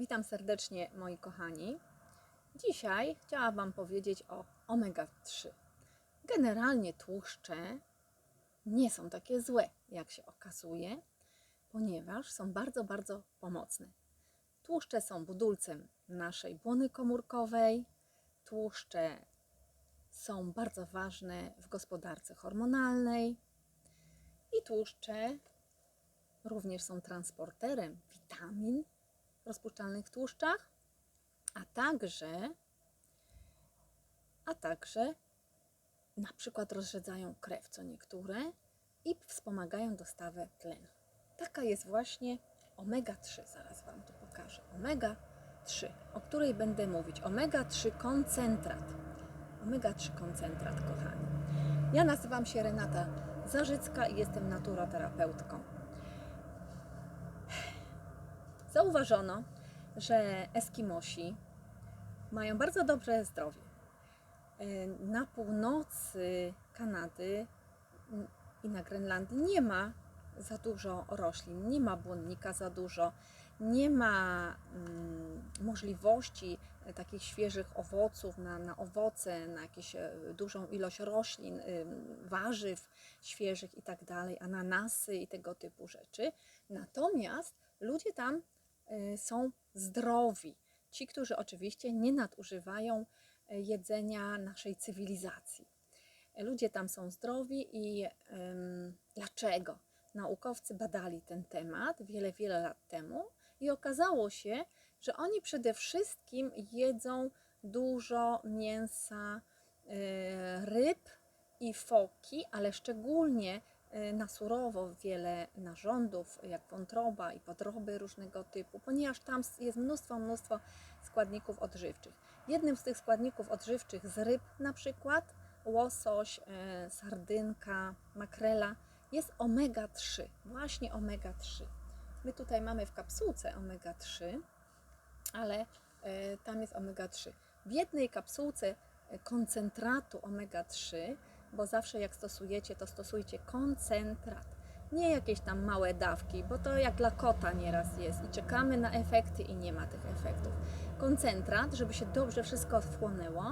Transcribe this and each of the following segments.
Witam serdecznie moi kochani. Dzisiaj chciałam Wam powiedzieć o omega-3. Generalnie tłuszcze nie są takie złe, jak się okazuje, ponieważ są bardzo, bardzo pomocne. Tłuszcze są budulcem naszej błony komórkowej. Tłuszcze są bardzo ważne w gospodarce hormonalnej. I tłuszcze również są transporterem witamin rozpuszczalnych tłuszczach, a także, a także na przykład rozrzedzają krew, co niektóre, i wspomagają dostawę tlenu. Taka jest właśnie omega-3, zaraz Wam to pokażę. Omega-3, o której będę mówić. Omega-3 koncentrat. Omega-3 koncentrat, kochani. Ja nazywam się Renata Zarzycka i jestem naturoterapeutką. Zauważono, że Eskimosi mają bardzo dobre zdrowie. E, Na północy Kanady i na Grenlandii nie ma za dużo roślin, nie ma błonnika za dużo, nie ma mm, możliwości takich świeżych owoców na, na owoce, na jakąś e, dużą ilość roślin, ym, warzyw świeżych i tak dalej, ananasy i tego typu rzeczy. Natomiast ludzie tam y, są zdrowi. Ci, którzy oczywiście nie nadużywają y, jedzenia naszej cywilizacji. Ludzie tam są zdrowi i dlaczego? Naukowcy badali ten temat wiele, wiele lat temu i okazało się, że oni przede wszystkim jedzą dużo mięsa, y, ryb i foki, ale szczególnie y, na surowo wiele narządów, jak wątroba i podroby różnego typu, ponieważ tam jest mnóstwo, mnóstwo składników odżywczych. Jednym z tych składników odżywczych z ryb na przykład, łosoś, y, sardynka, makrela, jest omega-3, właśnie omega-3. My tutaj mamy w kapsułce omega-3, ale y, tam jest omega-3. W jednej kapsułce y, koncentratu omega-3 bo zawsze jak stosujecie, to stosujcie koncentrat. Nie jakieś tam małe dawki, bo to jak dla kota nieraz jest i czekamy na efekty i nie ma tych efektów. Koncentrat, żeby się dobrze wszystko wchłonęło.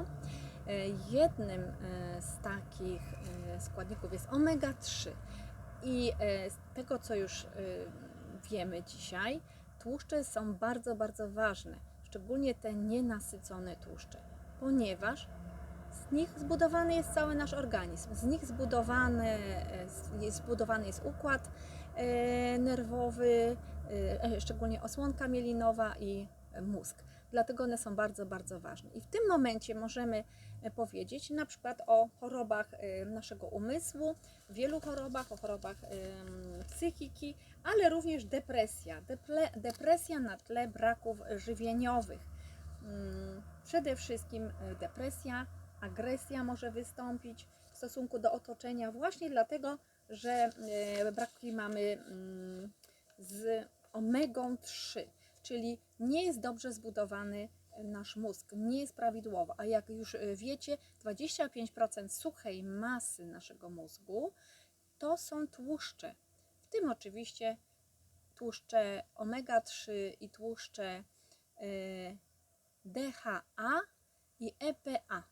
E, Jednym e, z takich e, składników jest omega-3 i z tego, co już wiemy dzisiaj, tłuszcze są bardzo, bardzo ważne, szczególnie te nienasycone tłuszcze, ponieważ z nich zbudowany jest cały nasz organizm. Z nich zbudowany e, zbudowany jest układ e, nerwowy, e, szczególnie osłonka mielinowa i mózg. Dlatego one są bardzo, bardzo ważne. I w tym momencie możemy powiedzieć na przykład o chorobach naszego umysłu, wielu chorobach, o chorobach psychiki, ale również depresja. Depresja na tle braków żywieniowych. Mm, Przede wszystkim depresja, agresja może wystąpić w stosunku do otoczenia, właśnie dlatego, że e, braki mamy mm, z omegą 3, czyli nie jest dobrze zbudowany nasz mózg, nie jest prawidłowo. A jak już e, wiecie, 25% suchej masy naszego mózgu to są tłuszcze. W tym oczywiście tłuszcze omega-3 i tłuszcze e, DHA i EPA.